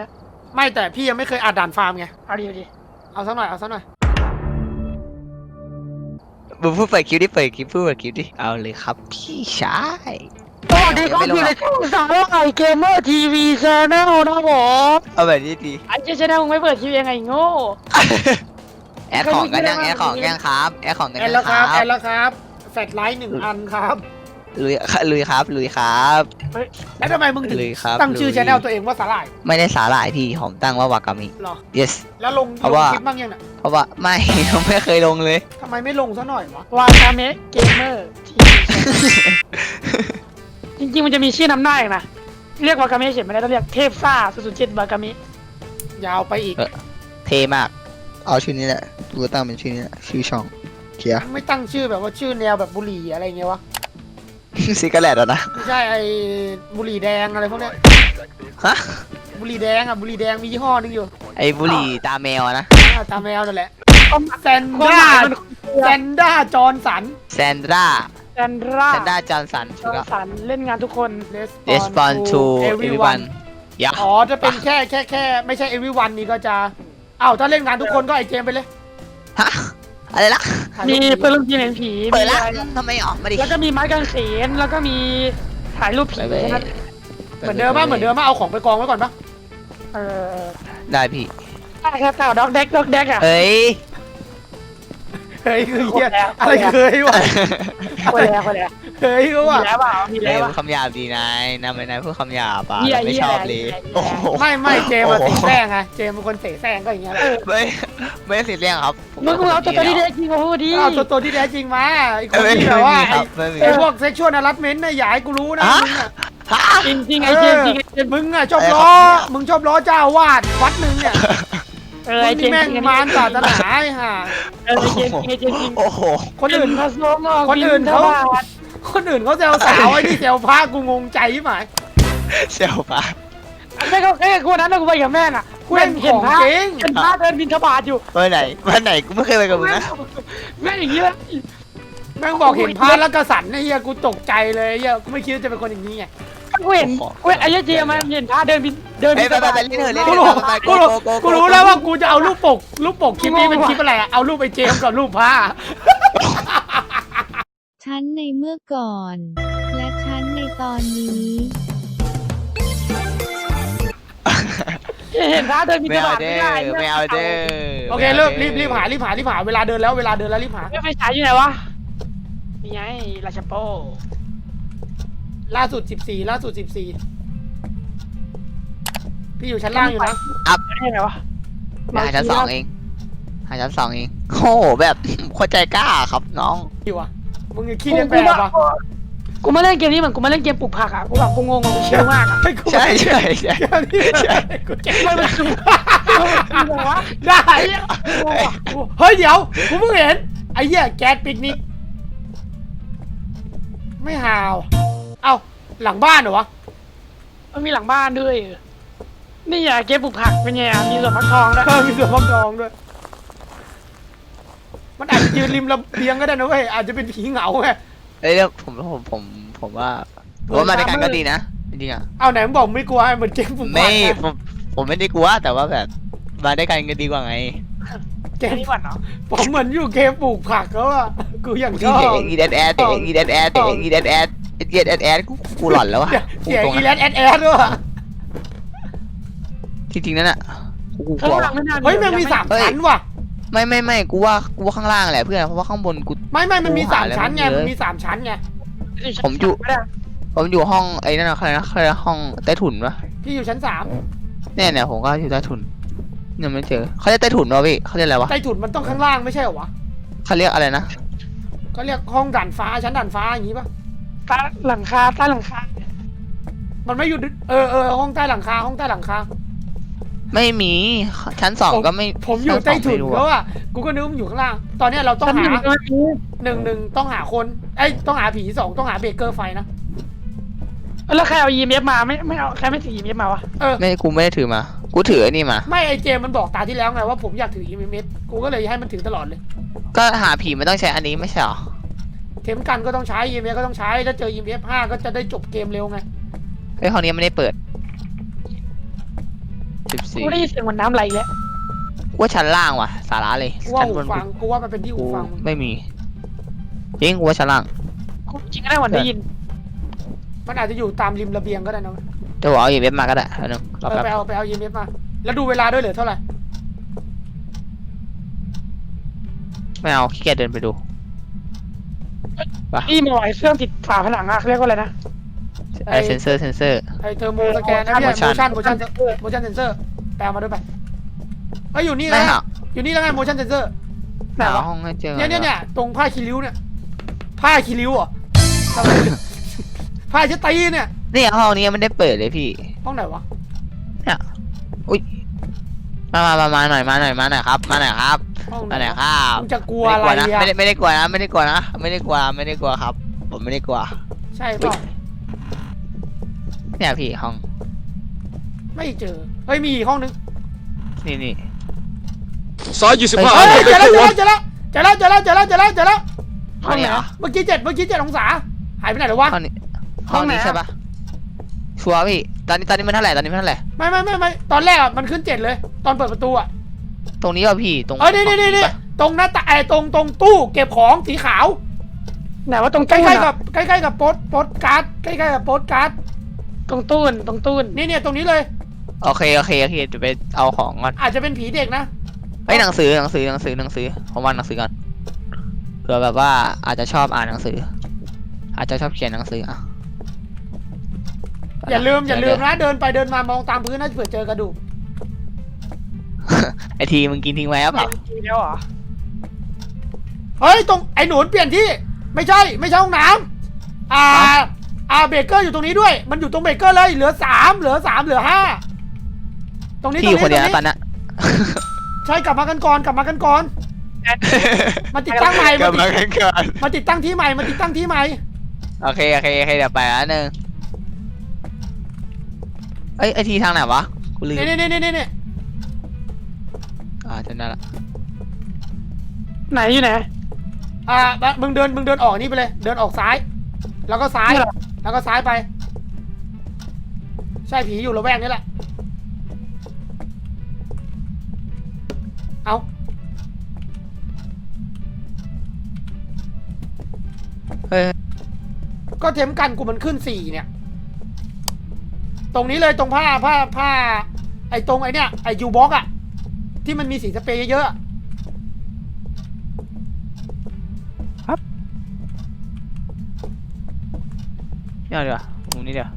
นะไม่แต่พี่ยังไม่เคยอ่านด่านฟาร์มไง เอาดีเอาดีเอาสักหน่อย เอาสักหน่อย มึงพูดเปิดคลิปดิเปิดคลิปพูดเปิดคลิปดิเอาเลยครับพี่ชาย สวัสดีครับอยู่ในช่องสาวไอเกมเมอร์ทีวีชาแนลนะครับผมเอาแบบนี้ดีไอเจชาแนลมึงไม่เปิดทีวียังไงโง่แอดของกันยังแอดของยังครับแอดของกันแอยันงแล้วคครัรับบ แอนแล้วครับ แฟลชไลท์หนึ่งอันครับ ลุยลุยครับลุยครับ แล้วทำไมมึงถึงเลยครับตั้งชื่อเลยชแนลตัวเองว่าสาหร่ายไม่ได้สาหร่ายพี่ผมตั้งว่าวากามิ เหรอ yes แล้วลงเพราะลงว่า คลิปบ้างยังเนี่ยเพราะว่าไม่ไม่เคยลงเลย ทำไมไม่ลงซะหน่อยวะวาคาเมะเกมเมอร์ทีวีจริงๆ มันจะมีชื่อนำหน้าอีกนะ เรียกวากาเมะเฉยไม่ได้ต้องเรียกเทพซ่า007วากาเมะยาวไปอีก เออ เท่มาก เอาชื่อนี้แหละกูตั้งเป็นชื่อนี้แหละชื่อช่องเขียไม่ตั้งชื่อแบบว่าชื่อแนวแบบบุหรี่อะไรเงี้ยวะ ซิกาแลตอะนะ ไม่ใช่ไอ้บุหรี่แดงอะไรพวกเนี้ยฮะ บุหรี่แดงอะบุหรี่แดงมียี่ห้อนึงอยู่ไอ้บุหรี่ตาแมวอะนะ อ่าตามแมวนั่นแหละความแซนความด้าหมายมันแซนด้าจอร์นสันแซนดราแซนดราแซนดราจอห์นสันจอร์นสันเล่นงานทุกคน respond to everyone ยะ อ๋อจะเป็นแค่แค่แค่ไม่ใช่ everyone นี่ก็จะอ้าวถ้าเล่นงานทุกคนก็ไอเจมไปเลย ฮะ อะไรนะ ถ่ายรูมีปเพื่อนร่วมทีมเห็นผีเปิดละมีอะไรทำไมออกมาดิแล้วก็มีไม้กางเขนแล้วก็มีถ่ายรูปผีไปไปนะเหมือนเดิมป่ะเหมือนเดิมป่ะเอาของไปกองไว้ก่อนป่ะเออได้พี่ใช่ครับแต่ด็อกเด็กด็อกเด็กอะเอ้ยเฮ้ยคือเหี้ยโคตรแล้วอะไรเคยวะคนแล้วคนแล้วเฮ้ยก็มีว่าแล้วเปล่ามีเอ้แล้ยวเปพูล่าดคำหยาบดีนายนายนายพูดคำหยาบอะเหี้ยไม่เหี้ยชอบเลยเหี้ย โอ้โหไม่ไม่เจมมาโอ้เสโหแสร้งไงเจมเป็นคนเสแสร้งก็อย่างเงี้ยแหละไม่ไม่ได้สิเรื่องครับผมึงมึงเอาตัวตัวที่เด็กจริงมาพูดดิเอาตัวตัวที่แท้จริงมาไอ้คเอ้นยไม่ที่มีแบบว่าคไอ้รับไม่มี ไอ้พวกเซ็กชวล a รัตเมนต์เนี่ยอย่าให้กูรู้นะฮะมึงอะฮะ จริงจริงไอ้เจมส์จริงไอ้เจมส์มึงอะชอบไอ้ล้อครับมึงชอบล้อเจ้าอาวาดวัดหนึ่งเนี่ย เออมึไอ้งเจนี่มแม่งส์จริงมารศาสนาไอ้ห่า เออไอ้เจมส์จริงไอ้เจมส์จริงโอ้โห คนอื่นผสมออกคนอื่นเขาบิณฑบตคนอื่นเขาแซวสาวไอ้นี่แซวพระกูงงใจไหมเซลปะอันนี้ก็แค่กูนั้นนะกูไปกับแม่น่ะกูแม่เห็นงเห็ขนองพระจริงเห็นพระเดินบินทบาทอยู่ วันไหนวันไหนกูไม่เคยไปกับมึงนะแม่งอย่างนี้เลยแม่งบอกเห็นพระแล้วก็สั่นไอ้เหี้ยกูตกใจเลยไอ้เหี้ยกูไม่คิดว่าจะเป็นคนอย่างนี้ไง กูเห็นกูเห็นไอ้เจมส์มันเห็นพระเดินบินเดินไปบินไปทไปบาทไปเล่นเถอะเล่นกูเถรู้อะไปกูโกรู้โกโกกูรู้แล้วว่ากูจะเอารูปปกรูปปกคลิปนี้เป็นคลิปอะไรอะเอารูปไอ้เจมส์กับรูปพระฉันในเมื่อก่อน และฉันในตอนนี้ เห็นพระเดินบินไม่ทเอาบาทเด้ไม่ได้อไม่เอาเด้อโอเคเริ่มรีบรีบหารีบหารีบหาเวลาเดินแล้วเวลาเดินแล้วรีบหา ไม่ไฟฉายอยู่ไหนวะนี่ไงราชโป ล่าสุด14ล่าสุด14พี่อยู่ชั้นล่างอยู่นะไม่ได้ไงวะหาชั้นสองเองหาชั้นสองเองโอ้โหแบบเข้าใจกล้าครับน้องอยู่วะมึงยังขี้เลียนแบบวะกูมาเล่นเกมนี้เหมือนกูมาเล่นเกมปลูกผักอะกูแบบกูงงๆกูเชื่อมากอะให้กูใช่ใช่ใช่เดี๋ยวนี้ใช่กูเจ็บไม่เป็นไรกูวะได้เฮ้ยเดี๋ยวกูเพิ่งเห็นไอ้เหี้ยแก๊สปิกนิกไม่หาวเอ้า หลังบ้านเหรอวะมันมีหลังบ้านด้วย นี่อะเกมปลูกผักเป็นไงอะมีสวนฟักทองด้วยเออมีเสือฟักทองด้วย มันอาจจะยืนริมระเบียงก็ได้นะเว้ยอาจจะเป็นผีเหงาไงเอ้ยแล้วผมผมผมผมว่าผมว่ามาด้วยกันก็ดีนะจริงๆอะเอาไหนมึงบอกไม่กลัวเหมือนเกมปลุกไม่ผักผมผมไม่ได้กลัวแต่ว่าแบบมาด้วยกันก็ดีกว่าไงเกมนี่ก่อนเนาะผมเหมือนอยู่เกมปลูกผักแล้วอะกูอย่างชที่อบเด็กอีแดดแอดเด็กอีแดดแอดเด็กอีแดดแอดเด็กแอดแอดกู กูหลอนแล้วอะเสียงตรงอีๆแลนะนแอดแอดด้วยอะจริงๆนั่นอะกูกูกข้างลัวหลัว่ะงไม่น่าเฮ้ยมันมีสามเฮ้ยชั้นว่ะ ไม่ไม่ไม่กูว่ากูว่าข้างล่างแหละเพื่อนเพราะว่าข้างบนกู ไม่ไม่มันมีกูสาหามแล้วชั้นไงไม่เจอมันมีสามชั้นไงผมอยู่ไม่ได้ผมอยู่ห้องไอ้นั่นนะอะไรนะอะไรนะห้องใต้ถุนปะพี่อยู่ชั้นสามเนี่ยเนี่ยผมก็อยู่ใต้ถุนยังไม่เจอเขาเรียกใต้ถุนวะพี่เขาเรียกอะไรวะใต้ถุนมันต้องข้างล่างไม่ใช่เหรอวะเขาเรียกอะไรนะ ก็เรียกห้องด่านฟ้าชั้นด่านฟ้าอย่างงี้ปะ ใต้หลังคาใต้หลังคา มันไม่อยู่เออเออห้องใต้หลังคาห้องใต้หลังคา ไม่มีชั้นสองก็ไม่ผมอยู่ชั้ใต้สงถุนไม่รู้แล้วอะอะกูก็นึกว่ามันอยู่ข้างล่าง ตอนเนี้ยเราต้องชั้นหาหนึ่งก็ไม่มีหนึ่งหนึ่งต้องหาคนไอ้ยต้องหาผีสองต้องหาเบรกเกอร์ไฟนะแล้วใครเอา EMF มาไม่ไม่เอาใครไม่ถือ EMF มาวะเออ ไม่กูไม่ได้ถือมา กูถือไอ้นี่มา ไม่ไอเจมมันบอกตาที่แล้วไงว่าผมอยากถือ EMS กูก็เลยให้มันถือตลอดเลย ก็หาผีมันต้องใช้อันนี้ไม่ใช่หรอ เข็มกันก็ต้องใช้ EMS ก็ต้องใช้ ถ้าเจอ EMS 5ก็จะได้จบเกมเร็วไงไอ้ยห้องนี้ไม่ได้เปิดสิบสี่กูได้ยินเสียงเหมือนน้ำไหลแล้วว่าชั้นล่างว่ะ สาระเลยกูว่าชั้นหูบนฟังกูว่ามันเป็นที่หูกูฟังมึงไม่มีจริงกูว่าชั้นล่างกูจริงก็ได้เหมือนได้ยินมันอาจจะอยู่ตามริมระเบียงก็ได้นะจะบอกเอาอีเว็บมาก็ได้เอาหนึ่งรอเออแป๊บไปเอาไปเอายีเมฟมา แล้วดูเวลาด้วยเหลือเท่าไหร่ไม่เอาขี้เกียจเดินไปดู นี่มันไหวเครื่องติดฝาผนังอะเขาเรียกว่าอะไรนะไอเซนเซอร์เซนเซอร์ ไอเทอร์โมสแกนนะพี่โม motion ชั่นโมชั่นโมชั่นเซนเซอร์แปลมาด้วยไปเอ้ยอยู่นี่ไม่แล้วหาอยู่นี่แล้วไงโมชั่นเซนเซอร์ไหนหาวะห้องให้เจอเนี่ยเนี่ยเนี่ยตรงผ้าคีริ้วเนี่ยผ้าคีริ้วเหรอะผ้าเช็ดตีเนี่ยเนี่ยห้องนี้ยังไม่ได้เปิดเลยพี่ ห้องไหนวะ มามามามาหน่อยมาหน่อยมาหน่อยครับ มาหน่อยครับ ห้องไหนมาหน่อยวะครับมึงจะกลัวอะไรนะอะไม่ได้ไม่ได้กลัวนะไม่ได้กลัวนะไม่ได้กลัวไม่ได้กลัวครับ ผมไม่ได้กลัว ใช่เปล่าเนี่ยพี่ห้อง ไม่เจอเฮ้ยมีอีกห้องนึงนี่นี่ซอยยี่สิบห้าเฮ้ยไม่เจได้อแล้วตัวเจอแล้วเจอแล้วเจอแล้วเจอแล้วเจอแล้วเจอแล้วห้องนี้เหรอเมื่อกี้เจ็ดเมื่อกี้เจ็ดองศาหายไปไหนแล้ววะห้องนี้ห้องนี้ใช่ปะชัวร์พี่ตอนนี้ตอนนี้มันเท่าไหร่ตอนนี้มันเท่าไหร่ไม่ไม่ไม่ไม่ตอนแรกอะมันขึ้นเจ็ดเลย ตอนเปิดประตูอะ ตรงนี้ป่ะพี่ตรงเออนี่นี่นี่นี่ปะตรงหน้าตาไอ้ตรงตรงตู้เก็บของสีขาว ไหนว่าตรงใกตู้ล้นๆกัอะบใกล้ๆกับโป๊ตโป๊ตการ์ดใกล้ๆกับโป๊ตการ์ดตรงตู้นตรงตู้นนี่เนี่ยตรงนี้เลย โอเคโอเคโอเคจะไปเอาของก่อนอาจจะเป็นผีเด็กนะเฮ้ยหนังสือหนังสือหนังสือหนังสือผมวางหนังสือก่อนเผื่อแบบว่าอาจจะชอบอ่านหนังสือ อาจจะชอบเขียนหนังสืออะอย่าลืมอย่าลืมนะเดินไปเดินมามองตามพื้นนะเผื่อเจอกระดูก ไอทีมึงกินทิ้งไว้หรือเปล่าจริงแล้วเหรอเฮ้ยตรงไอ้หนุนเปลี่ยนที่ ไม่ใช่ไม่ใช่ห้องน้ำอ่าอ่าเบเกอร์อยู่ตรงนี้ด้วย มันอยู่ตรงเบเกอร์เลยเหลือสามเหลือสามเหลือห้าตรงนี้ตพี่รงคนนี้เดียวตรนะงตอนนี้นั้น ใช่กลับมากันก่อนกลับมากันก่อนมาติดตั้งใหม่กลัมาบติมาดกันก่อนมาติดตั้งที่ใหม่มาติดตั้งที่ใหม่โอเคโอเคโอเคเดี๋ยวไปอันหนึ่งเอ้ยไอทีทางไหนวะกูลืมนี่นี่นี่นี่นี่อ่า จำได้ละไหนอยู่ไหนอ่ามึงเดินมึงเดินออกนี่ไปเลย เดินออกซ้าย แล้วก็ซ้ายนี่เหรอแล้วก็ซ้ายไป ใช่ผีอยู่ระแวกนี้แหละ เอาเฮ้ยก็เทมกันกูมันขึ้นสี่เนี่ย ตรงนี้เลยตรงผ้าผ้าผ้า ไอ้ตรงไอ้เนี่ยไอ้ยูบ็อกอะ ที่มันมีสีสเปรย์เยอะๆอะนี่เอาดีกว่ามุมนี้เดี๋ยว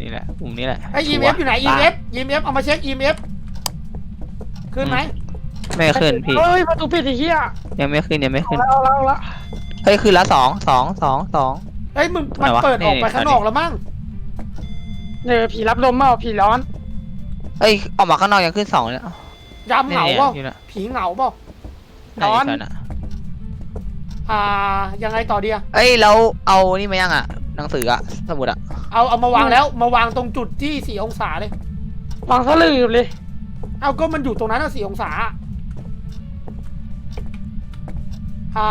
นี่แหละมุมนี้แหละไอ้ ชัว EMF ร์อยู่ไหน ตา EMF EMF เอามาเช็ค EMF ขึ้นไหมไม่ขึ้นพี่ เฮ้ยประตูปิดไอ้เหี้ยยังไม่ขึ้นยังไม่เอาขึ้น ละเอาละเอาละเฮ้ยขึ้นละสองสองสองสองเฮ้ยมึงไหนมันวะเปิดออกไปนี่ข้างนอกแล้วมั้ง เออผีรับลมเปล่าผีร้อน เอ้ยออกมาข้างนอกยังขึ้นสองเลยเอ้ายามเหงาเปล่าอยู่นะผีเหงาเปล่าร้อนใช่ใช่ะอ่ายังไงต่อดีอะเอ้ยแล้วเอานี่มายังอะหนังสืออะสมุดอะเอาเอามาวางแล้วมาวางตรงจุดที่สี่องศาเลย วางสลืบเลย เอาก็มันอยู่ตรงนั้นอะสี่องศาอ่า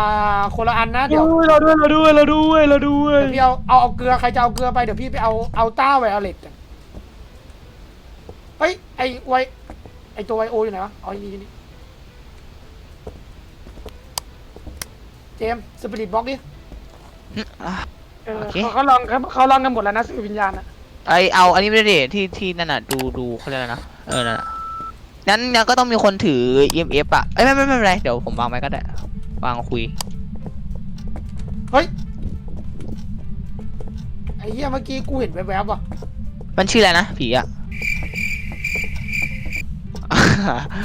คนละอันนะเดี๋ยวอุ้ยเราด้วยเราด้วยเราด้วยเราด้วย เดี๋ยวพี่เอาเอาเอาเกลือใครจะเอาเกลือไปเดี๋ยวพี่ไปเอาเอาต้าไวโอเลตกัน เฮ้ย ไอไวไอตัวไวโออยู่ไหนวะอ๋อนี่นี่เจมสปิริตบล็อกดิอะ เออโอเค เขาเขาลองเขาเขาลองกันหมดแล้วนะสื่อวิญญาณอะไอเอาอันนี้ไม่ได้ดิที่ที่นั่นน่ะดูดูเขาเรียกอะไรนะเออนั่นน่ะนั้นนั้นก็ต้องมีคนถือ EMF อะเอ้ยไม่ไม่ไม่เป็นไรเดี๋ยวผมวางไว้ก็ได้วางคุยเฮ้ยไอเหี้ยเมื่อกี้กูเห็นแวบๆว่ะมันชื่ออะไรนะผีอะ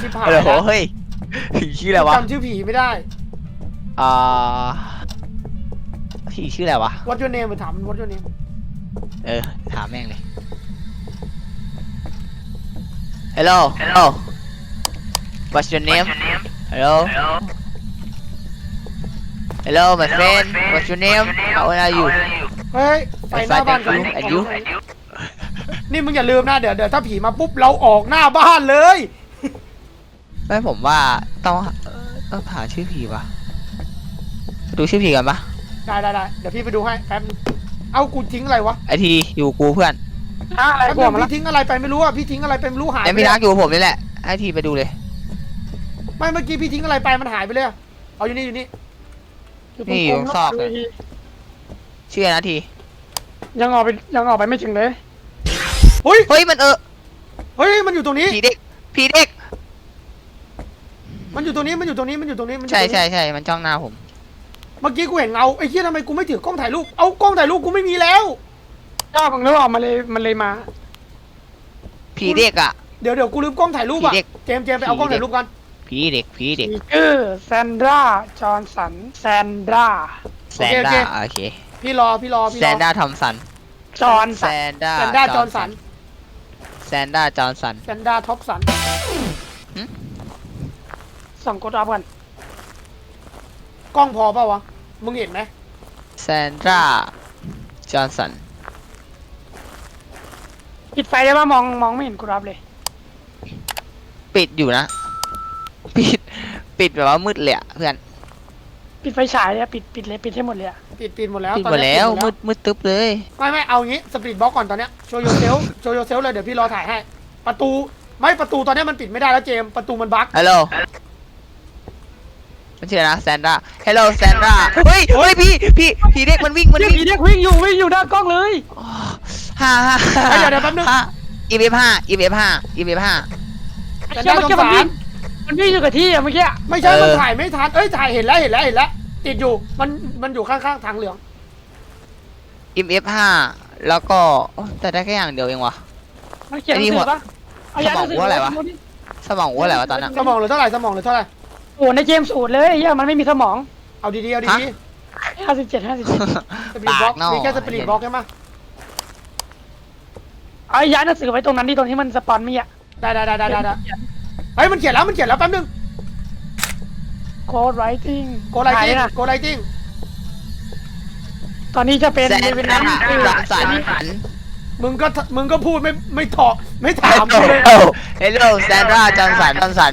ชิบหายโอ้โหแล้วเฮ้ยผีชื่ออะไรวะจำชื่อผีไม่ได้ อ่าผีชื่ออะไรวะ What your name ไปถามมัน What your name เออ ถามแม่งเลย Hello Hello What's your name Hello Hello my friend What's your name How old are you เฮ้ย ไปหน้าบ้านกัน And you? นี่มึงอย่าลืมนะ เดี๋ยวเดี๋ยวถ้าผีมาปุ๊บ เราออกหน้าบ้านเลย ไม่ผมว่าต้องเอ่อต้องหาชื่อผีวะดูชื่อผีกันปะได้ได้ได้เดี๋ยวพี่ไปดูให้แป๊บนึงเอากูทิ้งอะไรวะไอทีอยู่กูเพื่อนอะอะไรแป๊บกลัวนึงมาละพี่ทิ้งอะไรไปไม่รู้อะพี่ทิ้งอะไรไปไม่รู้หายไอ้ไปพี่เลยรักอยู่กับผมนี่แหละให้ทีไปดูเลย ไม่เมื่อกี้พี่ทิ้งอะไรไปมันหายไปเลยอะเอาอยู่นี่อยู่นี่นี่อยู่ข้างซอกเลยเชื่อนะทียังออกไปยังออกไปไม่ถึงเลยเฮ้ยเฮ้ยมันเออเฮ้ยมันอยู่ตรงนี้ผีเด็กผีเด็ก มันอยู่ตรงนี้มันอยู่ตรงนี้มันอยู่ตรงนี้มันอยู่ใช่ตรงนี้ใช่ใช่มันจ้องหน้าผม เมื่อกี้กูเห็นเงาไอ้เหี้ยทำไมกูไม่ถือกล้องถ่ายรูปเอากล้องถ่ายรูปกูไม่มีแล้ว ชอบมึงนึกออกมาเลยมันเลยมา ผีเด็กอะ เดี๋ยวเดี๋ยวกูลืมกล้องถ่ายรูปอะผีเด็กเจมส์เจมส์ไปเอากล้องถ่ายรูปกันผีเด็กผีเด็กอีเกอร์แซนดราจอห์นสันแซนดราแซนด้าโอเคพี่รอพี่รอพี่แซรอนด้าทอมสันจอห์นแซสันนด้าแซนด้าจอห์นสันแซนด้าจอห์นสันแซนด้าท็อปสัน ส่องกดอัพกันกล้องพอเปล่าวะ มึงเห็นไหมแซนด้าจอห์นสันปิดไฟได้ป่ะมองมองไม่เห็นกดอัพเลย ปิดอยู่นะ ปิด ปิดแบบว่ามืดเลยอะเพื่อนปิดไฟฉายเลยปิดปิดเลยปิดให้หมดเลยอะปิดปิดหมดแล้วปิดตอนหมดเนี้ยแล้วปิมืดมืดตึ๊บเลย ไม่ไม่เอางี้สปีดบล็อกก่อนตอนเนี้ยโชว์โยเซลโชว์โยเซลเลยเดี๋ยวพี่รอถ่ายให้ ประตูไม่ประตูตอนเนี้ยมันปิดไม่ได้แล้วเจมส์ประตูมันบั๊กฮัลโหล มันชื่ออะไรนะแซนด้าฮัลโหลแซนด้าเฮ้ยเฮ้ยพี่พี่ผีเด็กมันวิ่งมันเรียกวิ่งผีเรียกวิ่งอยู่วิ่งอยู่หน้ากล้องเลยห้าห้าเฮ้ยเดี๋ยวเดี๋ยวแป๊บนึงอีเอฟห้าอีเอฟห้าอีเอฟห้าแซนเชื่ด้าอจเมื่ออห์กี้นมันสัวิ่นงมันวิ่งอยู่กับที่อะเมื่อกี้ไม่ใช่ เออ มันถ่ายไม่ทัน เอ้ย ถ่ายเห็นแล้ว เห็นแล้ว เห็นแล้ว ติดอยู่ มัน มันอยู่ข้างๆ ทางเหลือง อีเอฟห้าแล้วก็โอ้แต่ได้แค่อย่างเดียวเองวะ มันเขียนหนังสือปะเอายาหนังสืสมองว่าอะไรวะดูดิสมองว่าอะไรวะตอนนั้นสมองเหลือเท่าไหร่ สมองเหลือเท่าไหร่ โอ้ในเกมสูตรเลยเหี้ยมันไม่มีสมองเอาดีๆเอาฮะดีห้าสิบเจ็ดห้าสิบเจ็ดๆสปีดบล็อกปากเน่ามีแค่สปีดบล็อกใช่ไหมเอาย้ายหนังสือไว้ตรงนั้นที่ตรงที่มันสปอนมีอะได้ได้ได้ได้ได้ได้เฮ้ยมันเขียนแล้วมันเขียนแล้วแป๊บนึงโค้ดไรติ้งโกไลติ้งนะโกไลติ้งตอนนี้จะเป็นแซนเป็นด้าน้ำจอห์นสันมึงก็มึงก็พูดไม่ไม่ถอไม่ถามฮัลกูเลยโหลฮัลโหลแซนด้าจอห์นสันจอห์น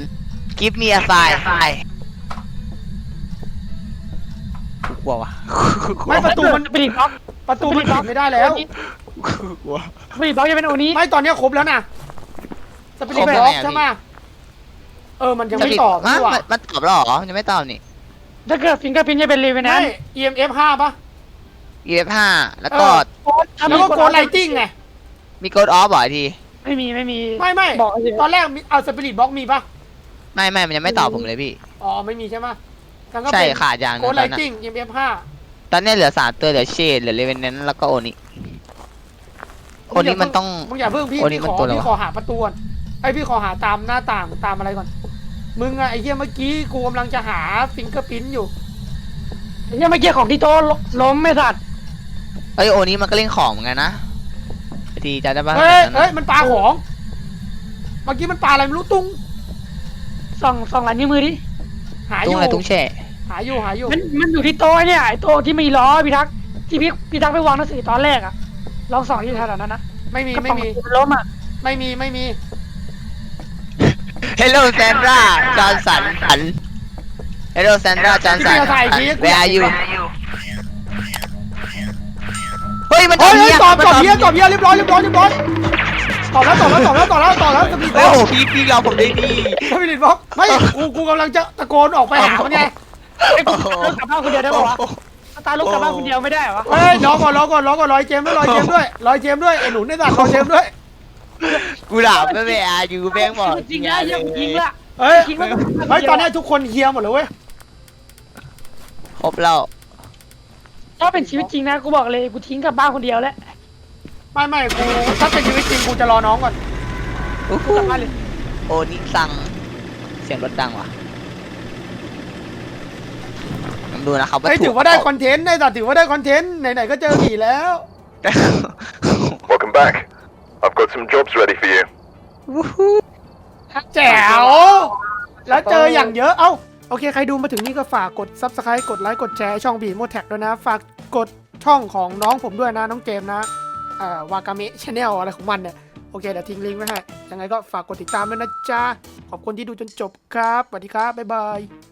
สัน give me a sign กลัววะไม่ประตูมันสปิริตบล็อกประตูมันปิดไม่ได้แล้วกลัวสปิริตบล็อกจะเป็นโอนี้ไม่ตอนเนี้ยครบแล้วนะสปีดครบบแล้วล็อกไงอะใช่ไหมเออมันยังจะไม่ปิดตอบฮะนี่หว่ามันมันตอบแล้วเหรอยังไม่ตอบนี่ถ้าเกิดฟิงเกอร์พินจะเป็นรีเวนแนไม่น EMF 5ป่ะ EF ห้าแล้วก็เออแล้วก็โกไลติ้งไงมีโกดออฟเหรอทีไม่มีไม่มีไม่ไม่บอกเลยตอนแรกมีเอาสปิริตบล็อกมีป่ะ ไม่ไม่มันยังไม่ตอบผมเลยพี่ อ๋อไม่มีใช่ไหมงั้นก็ใช่เป็นขาดอย่างหนึโกงไลตอนนั้นติ้ง EMF 5ตอนนี้เหลือสามตัวเหลือเชดเหลือเลเวนแนนแล้วก็โอนิโอนิมันต้อง มึงอย่าเพิ่งพี่โอ้นี่พี่มันขอตัวอะไรพี่วะขอหาประตูก่อนไอยพี่ขอหาตามหน้าต่างตามอะไรก่อน มึงอะไอเหี้ยเมื่อกี้กูกำลังจะหาฟิงเกอร์พิ้นอยู่เนี่ยเมื่อกี้ของที่โต๊ะล้มไม่สัตว์เอ้ยโอนิมันก็เล่นของเหมือนกันนะทีจำได้ปะเฮ้ยตอนนั้นเฮ้ยมันปลาของ เมื่อกี้มันปลาอะไรไม่รู้ตุ้ง ส่องส่องหลังนิ้วมือดิหาอตุ้งยู่อะไรตุ้งแช่หาอยู่หาอยู่มันมันอยู่ที่โต๊ะเนี่ยไอ้โต๊ะที่มีล้อพี่ทักษ์ที่พี่พี่ทักษ์ไปวางหนังสือตอนแรกอะลองส่องที่แถวนั้นนะไม่มีกระไม่ป๋องมีมันล้มอะไม่มีไม่มีเฮลโลแซนดราจอห์นสันสันเฮลโลแซนดราจอห์นสันที่พี่จะถ่ายอีกที Where are you เฮ้ยมันเฮ้ยเฮ้ยเหี้ยตอบมันตอบเฮียตอบเฮียเรียบร้อยเรียบร้อยเรียบร้อย ตอบแล้วตอบแล้วตอบแล้วตอบแล้วตอบแล้วสปีดบโอ้ล็อกโหพี่พี่เราผมได้ดี สปีดบล็อกไม่กูกูกำลังจะตะโกนออกไปหามันไงไอ้กูกลับบ้านคนเดียวได้ปะวะตาลุกกลับบ้านคนเดียวไม่ได้เหรอวะเฮ้ยรอก่อนรอก่อนรอก่อนรอยเจมส์ด้วยรอยเจมส์ด้วยรอยเจมส์ด้วยไอ้หนุนไอ้สัตว์รอยเจมส์ด้วยกูด่าไม่ไปอาอยู่แบงบอกจริงนะยังจริงละเฮ้ยจริงว่าเฮ้ยตอนเนี้ยทุกคนเฮียหมดเลยเว้ยครบแล้วถ้าเป็นชีวิตจริงนะกูบอกเลยกูทิ้งกลับบ้านคนเดียวแล้ว ไม่ไม่กูถ้าเป็นชีวิตจริงกูจะรอน้องก่อนอู้หูกลับบ้านเลยโอนิซัง เสียงรถดังว่ะลองดูนะครับว่าเฮ้ยถูถืกอว่าได้คอนเทนต์ได้แต่ถือว่าได้คอนเทนต์ไหนๆก็เจอผีแล้ว Welcome back. I've got some jobs ready for you. วู้ฮู้ แจ๋ว แล้วเจออย่างเยอะ เอ้า โอเค ใครดูมาถึงนี่ก็ฝากกด subscribe กดไลค์ กดแชร์ ช่องบีโมแท็กด้วยนะ ฝากกดช่องของน้องผมด้วยนะ น้องเจมส์นะเอ่อ วากาเมะชาแนลอะไรของมันเนี่ย โอเค เดี๋ยวทิ้งลิงก์ไว้ให้ ยังไงก็ฝากกดติดตามด้วยนะจ๊ะ ขอบคุณที่ดูจนจบครับ สวัสดีครับ บ๊ายบาย